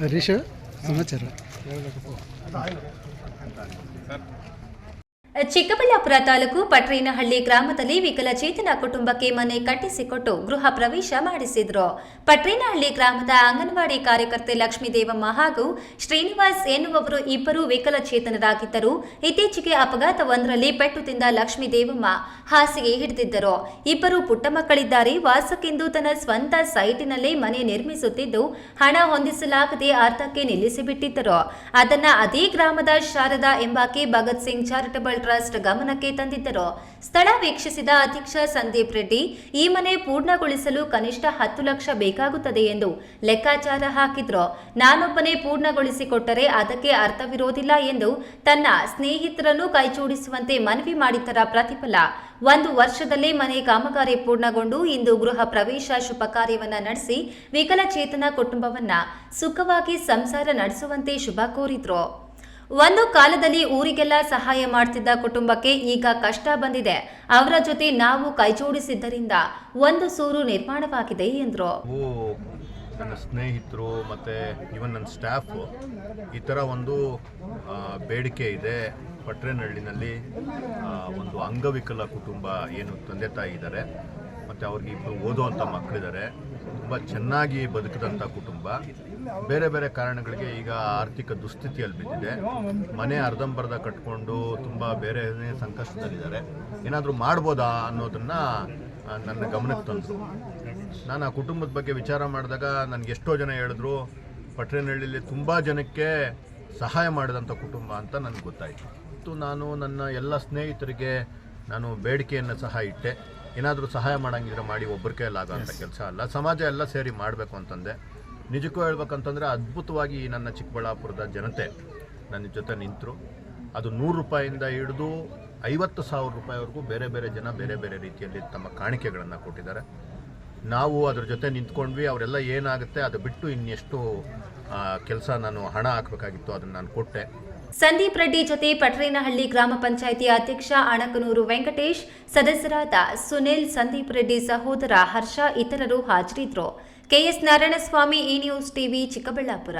ಹರೀಶ್ ಸಮಾಚಾರ ಚಿಕ್ಕಬಳ್ಳಾಪುರ ತಾಲೂಕು ಪಟ್ರೇನಹಳ್ಳಿ ಗ್ರಾಮದಲ್ಲಿ ವಿಕಲಚೇತನ ಕುಟುಂಬಕ್ಕೆ ಮನೆ ಕಟ್ಟಿಸಿಕೊಟ್ಟು ಗೃಹ ಪ್ರವೇಶ ಮಾಡಿಸಿದ್ರು. ಪಟ್ರೇನಹಳ್ಳಿ ಗ್ರಾಮದ ಅಂಗನವಾಡಿ ಕಾರ್ಯಕರ್ತೆ ಲಕ್ಷ್ಮೀದೇವಮ್ಮ ಹಾಗೂ ಶ್ರೀನಿವಾಸ್ ಎನ್ನುವರು ಇಬ್ಬರು ವಿಕಲಚೇತನರಾಗಿದ್ದರು. ಇತ್ತೀಚೆಗೆ ಅಪಘಾತವೊಂದರಲ್ಲಿ ಪೆಟ್ಟು ತಿಂದ ಲಕ್ಷ್ಮೀದೇವಮ್ಮ ಹಾಸಿಗೆ ಹಿಡಿದಿದ್ದರು. ಇಬ್ಬರು ಪುಟ್ಟ ಮಕ್ಕಳಿದ್ದಾರೆ. ವಾಸಕ್ಕೆಂದು ತನ್ನ ಸ್ವಂತ ಸೈಟಿನಲ್ಲಿ ಮನೆ ನಿರ್ಮಿಸುತ್ತಿದ್ದು, ಹಣ ಹೊಂದಿಸಲಾಗದೆ ಅರ್ಥಕ್ಕೆ ನಿಲ್ಲಿಸಿಬಿಟ್ಟಿದ್ದರು. ಅದನ್ನ ಅದೇ ಗ್ರಾಮದ ಶಾರದಾ ಎಂಬಾಕೆ ಭಗತ್ ಸಿಂಗ್ ಚಾರಿಟಬಲ್ ಟ್ರಸ್ಟ್ ಗಮನಕ್ಕೆ ತಂದಿದ್ದರು. ಸ್ಥಳ ವೀಕ್ಷಿಸಿದ ಅಧ್ಯಕ್ಷ ಸಂದೀಪ್ ರೆಡ್ಡಿ, ಈ ಮನೆ ಪೂರ್ಣಗೊಳಿಸಲು ಕನಿಷ್ಠ ಹತ್ತು ಲಕ್ಷ ಬೇಕಾಗುತ್ತದೆ ಎಂದು ಲೆಕ್ಕಾಚಾರ ಹಾಕಿದ್ರು. ನಾನೊಬ್ಬನೇ ಪೂರ್ಣಗೊಳಿಸಿಕೊಟ್ಟರೆ ಅದಕ್ಕೆ ಅರ್ಥವಿರೋದಿಲ್ಲ ಎಂದು ತನ್ನ ಸ್ನೇಹಿತರನ್ನು ಕೈಚೂಡಿಸುವಂತೆ ಮನವಿ ಮಾಡಿದ್ದರ ಪ್ರತಿಫಲ. ಒಂದು ವರ್ಷದಲ್ಲೇ ಮನೆ ಕಾಮಗಾರಿ ಪೂರ್ಣಗೊಂಡು ಇಂದು ಗೃಹ ಪ್ರವೇಶ ಶುಭ ಕಾರ್ಯವನ್ನ ನಡೆಸಿ ವಿಕಲಚೇತನ ಕುಟುಂಬವನ್ನ ಸುಖವಾಗಿ ಸಂಸಾರ ನಡೆಸುವಂತೆ ಶುಭ ಕೋರಿದ್ರು. ಒಂದು ಕಾಲದಲ್ಲಿ ಊರಿಗೆಲ್ಲ ಸಹಾಯ ಮಾಡ್ತಿದ್ದ ಕುಟುಂಬಕ್ಕೆ ಈಗ ಕಷ್ಟ ಬಂದಿದೆ. ಅವರ ಜೊತೆ ನಾವು ಕೈಜೋಡಿಸಿದ್ದರಿಂದ ಒಂದು ಸೂರು ನಿರ್ಮಾಣವಾಗಿದೆ ಎಂದರು. ನನ್ನ ಸ್ನೇಹಿತರು ಮತ್ತು ಇವನ್ ನನ್ನ ಸ್ಟಾಫು ಈ ಥರ ಒಂದು ಬೇಡಿಕೆ ಇದೆ. ಪಟ್ರೇನಹಳ್ಳಿನಲ್ಲಿ ಒಂದು ಅಂಗವಿಕಲ ಕುಟುಂಬ ಏನು ತಂದೆ ತಾಯಿ ಇದ್ದಾರೆ. ಮತ್ತು ಅವ್ರಿಗೆ ಇಬ್ಬರು ಓದುವಂಥ ಮಕ್ಕಳಿದ್ದಾರೆ. ತುಂಬ ಚೆನ್ನಾಗಿ ಬದುಕಿದಂಥ ಕುಟುಂಬ. ಬೇರೆ ಬೇರೆ ಕಾರಣಗಳಿಗೆ ಈಗ ಆರ್ಥಿಕ ದುಸ್ಥಿತಿಯಲ್ಲಿ ಬಿದ್ದಿದೆ. ಮನೆ ಅರ್ಧಂಬರ್ಧ ಕಟ್ಕೊಂಡು ತುಂಬ ಬೇರೆ ಸಂಕಷ್ಟದಲ್ಲಿದ್ದಾರೆ. ಏನಾದರೂ ಮಾಡ್ಬೋದಾ ಅನ್ನೋದನ್ನು ನನ್ನ ಗಮನಕ್ಕೆ ತಂದರು. ನಾನು ಆ ಕುಟುಂಬದ ಬಗ್ಗೆ ವಿಚಾರ ಮಾಡಿದಾಗ ನನಗೆ ಎಷ್ಟೋ ಜನ ಹೇಳಿದ್ರು, ಪಟ್ರೇನಹಳ್ಳಿಲಿ ತುಂಬ ಜನಕ್ಕೆ ಸಹಾಯ ಮಾಡಿದಂಥ ಕುಟುಂಬ ಅಂತ ನನಗೆ ಗೊತ್ತಾಯಿತು. ಮತ್ತು ನಾನು ನನ್ನ ಎಲ್ಲ ಸ್ನೇಹಿತರಿಗೆ ನಾನು ಬೇಡಿಕೆಯನ್ನು ಸಹ ಇಟ್ಟೆ. ಏನಾದರೂ ಸಹಾಯ ಮಾಡೋಂಗಿದ್ರೆ ಮಾಡಿ ಒಬ್ಬರ ಕೈಯಲ್ಲಿ ಆಗೋಂಥ ಕೆಲಸ ಅಲ್ಲ. ಸಮಾಜ ಎಲ್ಲ ಸೇರಿ ಮಾಡಬೇಕು ಅಂತಂದೆ. ನಿಜಕ್ಕೂ ಹೇಳ್ಬೇಕಂತಂದರೆ ಅದ್ಭುತವಾಗಿ ನನ್ನ ಚಿಕ್ಕಬಳ್ಳಾಪುರದ ಜನತೆ ನನ್ನ ಜೊತೆ ನಿಂತರು. ಅದು ನೂರು ರೂಪಾಯಿಂದ ಹಿಡಿದು ಐವತ್ತು ಸಾವಿರ ರೂಪಾಯಿವರೆಗೂ ಬೇರೆ ಬೇರೆ ಜನ ಬೇರೆ ಬೇರೆ ರೀತಿಯಲ್ಲಿ ತಮ್ಮ ಕಾಣಿಕೆಗಳನ್ನು ಕೊಟ್ಟಿದ್ದಾರೆ. ನಾವು ಅದ್ರ ಜೊತೆ ನಿಂತ್ಕೊಂಡ್ವಿ. ಅವರೆಲ್ಲ ಏನಾಗುತ್ತೆ ಅದು ಬಿಟ್ಟು ಇನ್ನೆಷ್ಟು ಕೆಲಸ ನಾನು ಹಣ ಹಾಕಬೇಕಾಗಿತ್ತು ಅದನ್ನು ನಾನು ಕೊಟ್ಟೆ. ಸಂದೀಪ್ ರೆಡ್ಡಿ ಜೊತೆ ಪಟ್ರೇನಹಳ್ಳಿ ಗ್ರಾಮ ಪಂಚಾಯಿತಿ ಅಧ್ಯಕ್ಷ ಅಣಕನೂರು ವೆಂಕಟೇಶ್, ಸದಸ್ಯರಾದ ಸುನಿಲ್, ಸಂದೀಪ್ ರೆಡ್ಡಿ ಸಹೋದರ ಹರ್ಷ, ಇತರರು ಹಾಜರಿದ್ದರು. KS Narayanaswamy, E news TV, Chikkaballapur.